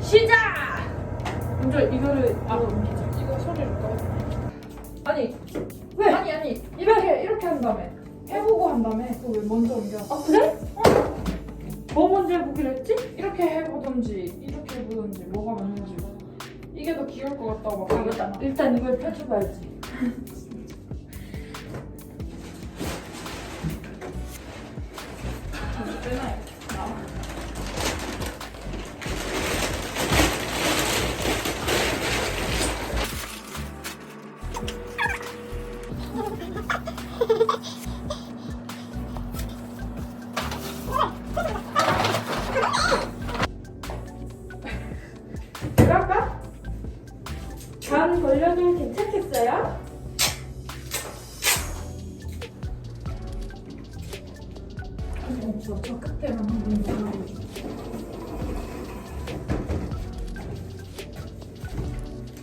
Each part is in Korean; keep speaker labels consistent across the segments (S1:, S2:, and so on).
S1: 시작! 먼저 이거를 아 옮기자. 이거 소리를 꺼. 아니
S2: 왜?
S1: 아니 아니 이렇게 이렇게 한 다음에 해보고 한 다음에 그거 왜 먼저 옮겨?
S2: 아 그래? 뭐 먼저 해보기로 했지?
S1: 이렇게 해보든지 이렇게 해보든지 뭐가 맞는지 이게 더 귀여울 것 같다고 막
S2: 아,
S1: 그러잖아.
S2: 일단 이걸 펼쳐봐야지. 그럴까? 간 걸려도 괜찮겠어요?
S1: 없어. 저 끝에만 한번.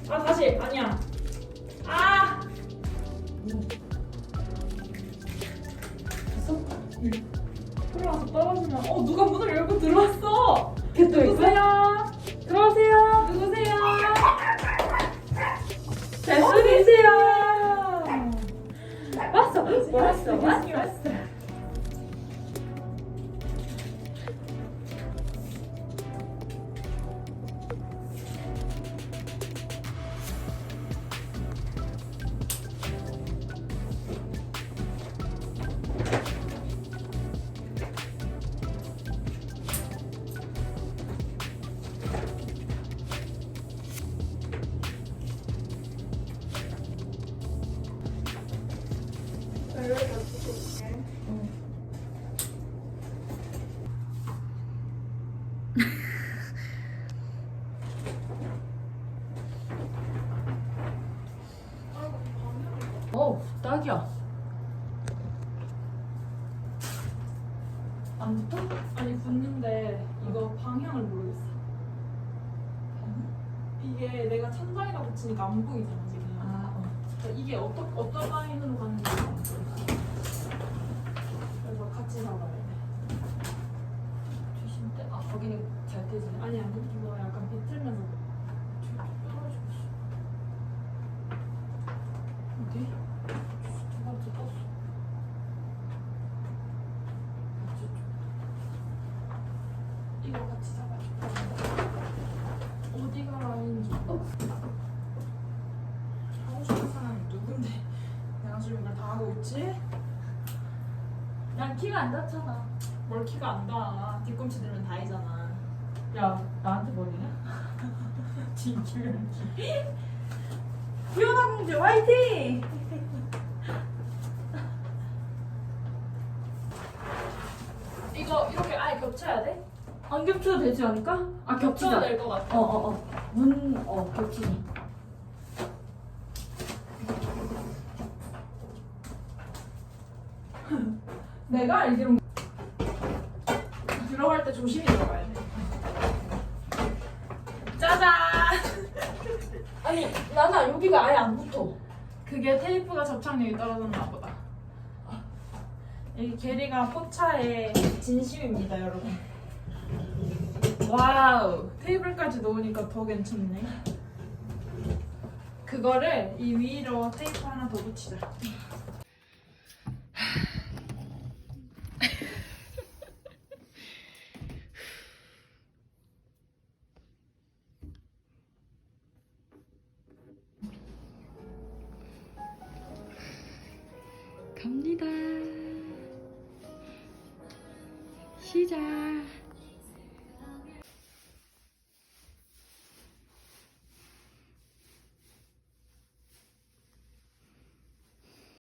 S1: 아 다시 아니야. 아. 됐어? 응. 들어와서 떨어지면 어 누가 문을 열고 들어왔어.
S2: 걔또
S1: 누구세요?
S2: 들어오세요.
S1: 누구세요?
S2: 잘
S1: 어,
S2: 쏘세요.
S1: 왔어.
S2: 왔어, 왔어.
S1: 왔어.
S2: 어, 딱이야.
S1: 안 붙어? 아니 붙는데 이거 방향을 모르겠어. 이게 내가 천장에다 붙이니까 안 보이잖아 지금.
S2: 아, 어.
S1: 그러니까 이게 어떤 어떤 라인으로 가는지 모르겠어. 그래서 같이 잡아야 돼.
S2: 조심대. 아, 거기는 잘 되지.
S1: 아니 아니 이거 약간 비틀면서 쭉 떨어지고 있어. 어디? 두 번째 떴어. 이쪽. 이거 같이 잡아줘. 어디가 라인인지. 어? 하고 싶은 사람이 누군데? 내가 지금 이걸 다 하고 있지?
S2: 난 키가 안 닿잖아.
S1: 뭘 키가 안 닿아. 뒤꿈치 들면 다이잖아.
S2: 야, 나한테 뭐냐?
S1: 진규현.
S2: 기현아 공주 화이팅!
S1: 이거 이렇게 아예 겹쳐야 돼?
S2: 안 겹쳐도 되지 않을까? 아,
S1: 겹쳐도
S2: 겹치자.
S1: 될것 같아.
S2: 어, 어, 어. 문, 어, 겹치니.
S1: 내가 알기로 들어갈 때 조심히 들어가야 돼. 짜잔!
S2: 아니, 나나 여기가 아예 안 붙어.
S1: 그게 테이프가 접착력이 떨어졌나 보다. 이 게리가 포차의 진심입니다, 여러분. 와우, 테이블까지 놓으니까 더 괜찮네. 그거를 이 위로 테이프 하나 더 붙이자.
S3: 갑니다. 시작.